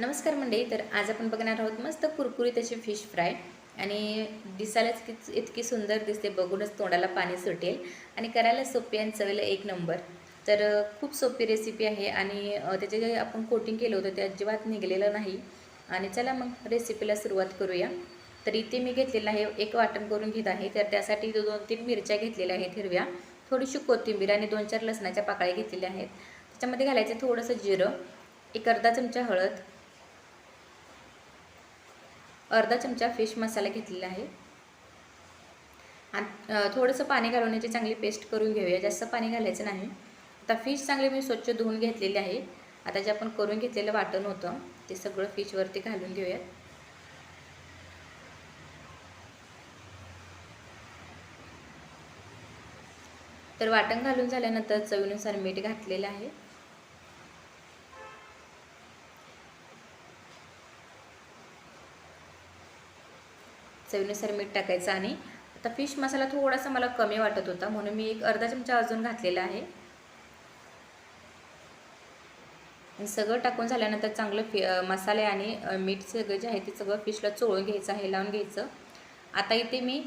नमस्कार मंडळी तर आज आपण बघणार आहोत मस्त कुरकुरीत अशी फिश फ्राय आणि दिसायलाच की इतकी सुंदर दिसते बघूनच तोंडाला पाणी सुटेल. आणि करायला सोपी आणि चवीला एक नंबर तर खूप सोपी रेसिपी आहे आणि त्याचे जे आपण कोटिंग केलं होतं ते अजिबात निघलेलं नाही. आणि चला मग रेसिपीला सुरुवात करूया. तर इथे मी घेतलेलं आहे एक वाटण करून घेत आहे. तर त्यासाठी दो- दोन तीन मिरच्या घेतलेल्या आहेत हिरव्या. थोडीशी कोथिंबीर आणि दोन चार लसणाच्या पाकळ्या घेतलेल्या आहेत. त्याच्यामध्ये घालायचं थोडंसं जिरं एक अर्धा चमचा हळद अर्धा चमचा फिश मसाला घेतलेला आहे. आणि थोडंसं पाणी घालून याची चांगली पेस्ट करून घेऊया. जास्त पाणी घालायचं नाही. आता फिश चांगली मी स्वच्छ धुवून घेतलेली आहे. आता जे आपण करून घेतलेलं वाटण होतं ते सगळं फिशवरती घालून घेऊयात तर वाटण घालून झाल्यानंतर चवीनुसार मीठ घातलेलं आहे. चवीनुसार मीठ टाकायचं आणि आता फिश मसाला थोडासा मला कमी वाटत होता म्हणून मी एक अर्धा चमचा अजून घातलेला आहे. सगळं टाकून झाल्यानंतर चांगलं फि मसाले आणि मीठ सगळं जे आहे ते सगळं फिशला चोळून घ्यायचं आहे लावून घ्यायचं. आता इथे मी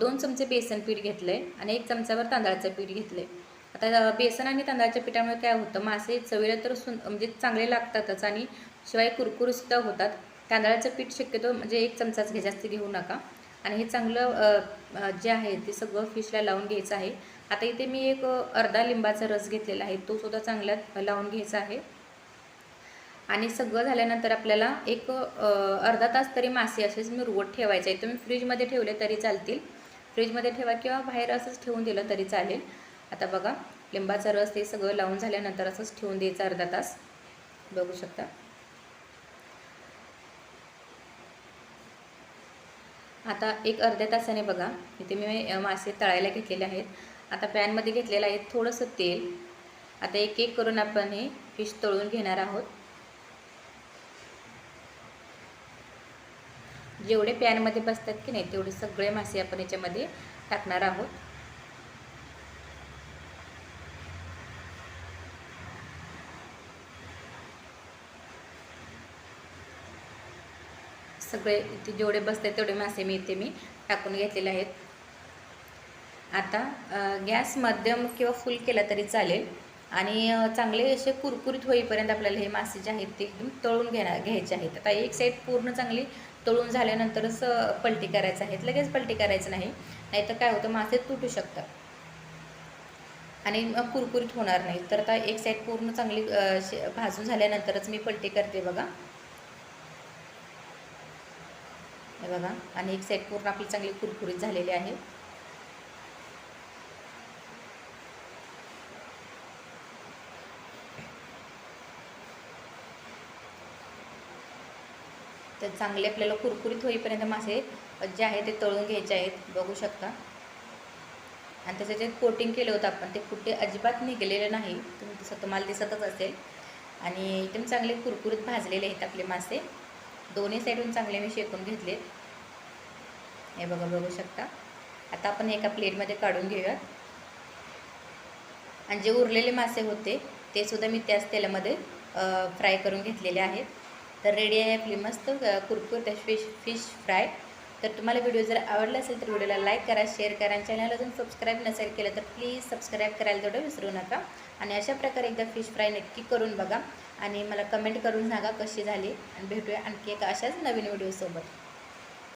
दोन चमचे बेसन पीठ घेतलं आहे आणि एक चमच्यावर तांदळाचं पीठ घेतलं आहे आता बेसन आणि तांदळाच्या पिठामुळे काय होतं मासे चवीला तर सुन म्हणजे चांगले लागतातच आणि शिवाय कुरकुरीसुद्धा होतात. तांदळाचं पीठ शक्यतो म्हणजे एक चमचाच घे जास्त घेऊ नका. आणि हे चांगलं जे आहे ते सगळं फिशला लावून घ्यायचं आहे. आता इथे मी एक अर्धा लिंबाचा रस घेतलेला आहे. तो सुद्धा चांगला लावून घ्यायचा आहे. आणि सगळं झाल्यानंतर आपल्याला एक अर्धा तास तरी मासे असेच मी रुवत ठेवायचे आहे तुम्ही फ्रीजमध्ये ठेवले तरी चालतील. फ्रीजमध्ये ठेवा किंवा बाहेर असंच ठेवून दिलं तरी चालेल. आता बघा लिंबाचा रस ते सगळं लावून झाल्यानंतर असंच ठेवून द्यायचं अर्धा तास. बघू शकता. आता एक अर्ध्या तासाने बघा. इथे मी मासे तळायला घेतलेले आहेत. आता पॅनमध्ये घेतलेलं आहे थोडंसं तेल. आता एक एक करून आपण हे फिश तळून घेणार आहोत. जेवढे पॅनमध्ये बसतात की नाही तेवढे सगळे मासे आपण याच्यामध्ये टाकणार आहोत. सगळे इथे जेवढे बसते तेवढे मासे मी इथे मी टाकून घेतलेले आहेत. आता गॅस मध्यम किंवा फुल केला तरी चालेल. आणि चांगले असे कुरकुरीत होईपर्यंत आपल्याला हे मासे जे आहेत ते एकदम तळून घेणार घ्यायचे आहेत. आता एक साईड पूर्ण चांगली तळून झाल्यानंतरच पलटी करायचं आहेत. लगेच पलटी करायचं नाही. नाहीतर काय होतं मासे तुटू शकतात. आणि कुरकुरीत होणार नाही तर आता एक साईड पूर्ण चांगली भाजून झाल्यानंतरच मी पलटी करते बघा. हे बघा. आणि एक साईड पूर्ण आपली चांगली कुरकुरीत झालेली आहे. तर चांगले आपल्याला कुरकुरीत होईपर्यंत मासे जे आहे ते तळून घ्यायचे आहेत. बघू शकता. आणि त्याचं जे कोटिंग केलं होतं आपण ते कुठे अजिबात निघालेलं नाही. तुम्ही तसं तुम्हाला दिसतच असेल. आणि एकदम चांगले कुरकुरीत भाजलेले आहेत आपले मासे. दोन्ही साईडून चांगले मी शेकून घेतले. हे बघा बघू शकता. आता आपण एका प्लेटमध्ये काढून घेऊयात. आणि जे उरलेले मासे होते ते सुद्धा मी त्याच तेलामध्ये फ्राय करून घेतलेले आहेत. तर रेडी आहे आपली मस्त कुरकुर फिश फिश फ्राय तर तुम्हाला व्हिडिओ जर आवडला असेल तर व्हिडिओला लाईक करा शेअर करा आणि चॅनल अजून सबस्क्राईब नसेल केलं तर प्लीज सबस्क्राईब करायला तेवढं विसरू नका. आणि अशा प्रकारे एकदा फिश फ्राय नक्की करून बघा आणि मला कमेंट करून सांगा कशी झाली. आणि भेटूया आणखी एका अशाच नवीन व्हिडिओसोबत